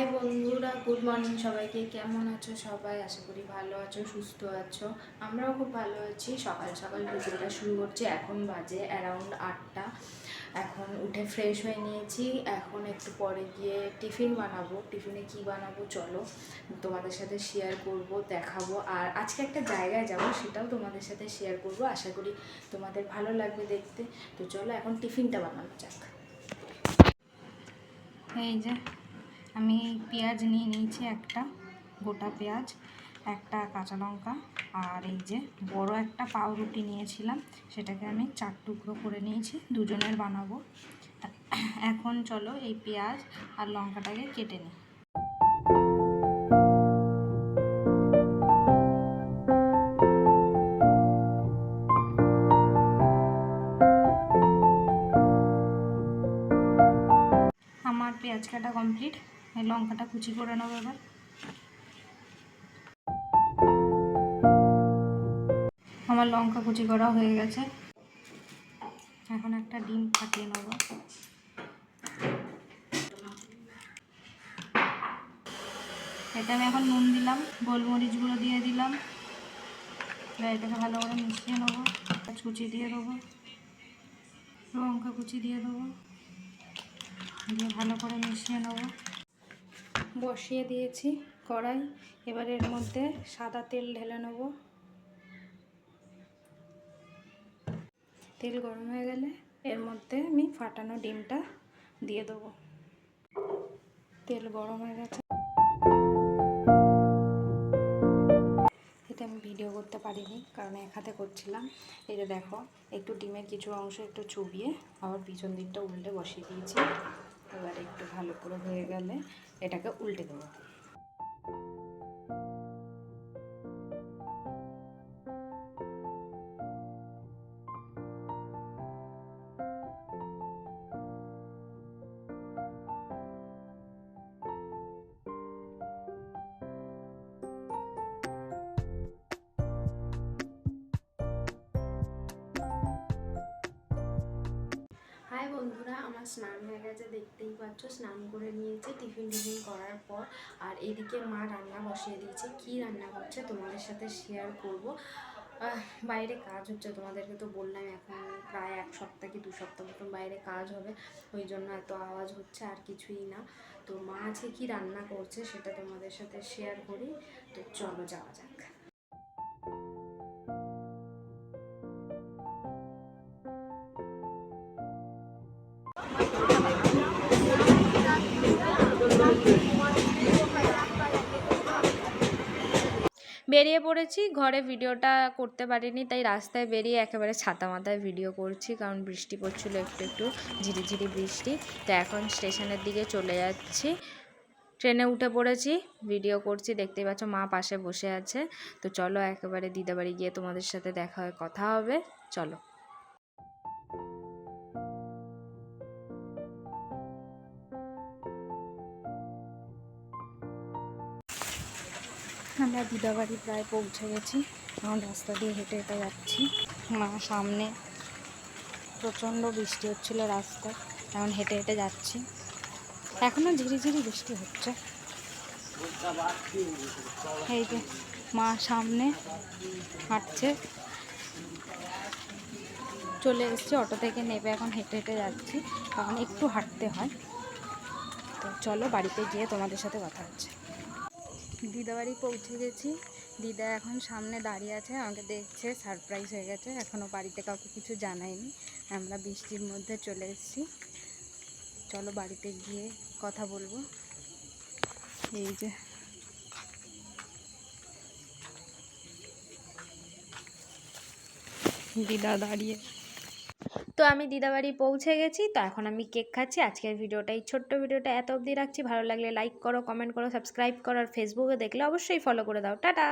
High বন্ধুরা good morning সবাইকে। কেমন আছো সবাই? আশা করি ভালো আছো, সুস্থ আছো। আমরাও খুব ভালো আছি। সকাল সকাল ভিডিওটা শুরু করছি। এখন বাজে অ্যারাউন্ড আটটা। এখন উঠে ফ্রেশ হয়ে নিয়েছি। এখন একটু পরে গিয়ে টিফিন বানাবো। টিফিনে কি বানাবো চলো, তোমাদের সাথে শেয়ার করব, দেখাবো। আর আজকে একটা জায়গায় যাব, সেটাও তোমাদের সাথে শেয়ার করব। আশা করি তোমাদের ভালো লাগবে দেখতে। তো চলো এখন টিফিনটা বানানো যাক। এই যে আমি পেঁয়াজ নিয়ে নিয়েছি একটা, গোটা পেঁয়াজ, একটা কাঁচা লঙ্কা, আর এই যে বড় একটা পাউরুটি নিয়েছিলাম, সেটাকে আমি চার টুকরো করে নিয়েছি, দুজনের বানাবো। এখন চলো এই পেঁয়াজ আর লঙ্কাটাকে কেটে নিই। আমার পেঁয়াজ কাটা কমপ্লিট। লঙ্কাটা কুচি করে নেব এবার। আমার লঙ্কা কুচি করা হয়ে গেছে। এখন একটা ডিম ফাটিয়ে নেব। এতে আমি এখন নুন দিলাম, গোলমরিচ গুঁড়ো দিয়ে দিলাম। এবার এটাকে ভালো করে মিশিয়ে নেব কুচি দিয়ে দেবো, লঙ্কা কুচি দিয়ে দেবো। দিয়ে ভালো করে মিশিয়ে নেব। বসিয়ে দিয়েছি কড়াই। এবার এর মধ্যে সাদা তেল ঢেলে নেব। তেল গরম হয়ে গেলে এর মধ্যে আমি ফাটানো ডিমটা দিয়ে দেবো। তেল গরম হয়ে গেছে। এটা আমি ভিডিও করতে পারিনি, কারণ এক হাতে করছিলাম। যে দেখো, একটু ডিমের কিছু অংশ একটু চুবিয়ে আবার পিছন দিকটা উল্টে বসিয়ে দিয়েছি। এবার একটু ভালো করে হয়ে গেলে এটাকে উল্টে দেবো। বন্ধুরা, আমার স্নান হয়ে গেছে, দেখতেই পাচ্ছ, স্নান করে নিয়েছে, টিফিন টিফিন করার পর। আর এদিকে মা রান্না বসিয়ে দিয়েছে। কি রান্না করছে তোমাদের সাথে শেয়ার করব। বাইরে কাজ হচ্ছে, তোমাদেরকে তো বললাম, এখন প্রায় এক সপ্তাহ কি দু সপ্তাহ মতন বাইরে কাজ হবে, ওই জন্য এত আওয়াজ হচ্ছে, আর কিছুই না। তো মা আজকে কি রান্না করছে, সেটা তোমাদের সাথে শেয়ার করি। তো চলো যাওয়া যাক। বেরিয়ে পড়েছি। ঘরে ভিডিওটা করতে পারিনি, তাই রাস্তায় বেরিয়ে একেবারে ছাতা মাথায় ভিডিও করছি, কারণ বৃষ্টি পড়ছিল একটু একটু ঝিরিঝিরি বৃষ্টি। তো এখন স্টেশনের দিকে চলে যাচ্ছি। ট্রেনে উঠে পড়েছি, ভিডিও করছি, দেখতেই পাচ্ছ মা পাশে বসে আছে। তো চলো একেবারে দিদাবাড়ি গিয়ে তোমাদের সাথে দেখা হয় কথা হবে। চলো। আমরা দিদাবাড়ি প্রায় পৌঁছে গেছি। এখন রাস্তা দিয়ে হেঁটে হেঁটে যাচ্ছি। মা, সামনে প্রচণ্ড বৃষ্টি হচ্ছিল রাস্তায়। এখন হেঁটে হেঁটে যাচ্ছি। এখনও ঝিরিঝিরি বৃষ্টি হচ্ছে। এই যে মা সামনে হাঁটছে। চলে এসছি অটো থেকে নেবে। এখন হেঁটে হেঁটে যাচ্ছি। কারণ একটু হাঁটতে হয়। তো চলো বাড়িতে গিয়ে তোমাদের সাথে কথা হচ্ছে। দিদা বাড়ি পৌঁছে গেছি। দিদা এখন সামনে দাঁড়িয়ে আছে, আমাকে দেখছে সারপ্রাইজ হয়ে গেছে। এখনও বাড়িতে কাউকে কিছু জানায়নি। আমরা বৃষ্টির মধ্যে চলে এসেছি। চলো বাড়িতে গিয়ে কথা বলব। এই যে। দিদা দাঁড়িয়ে তো আমি দিদাবাড়ি পৌঁছে গেছি। তো এখন আমি কেক খাচ্ছি। আজকের ভিডিওটা, এই ছোট্ট ভিডিওটা এত অবধি রাখছি। ভালো লাগলে লাইক করো কমেন্ট করো সাবস্ক্রাইব করো, আর ফেসবুকে দেখলে অবশ্যই ফলো করে দাও। টাটা!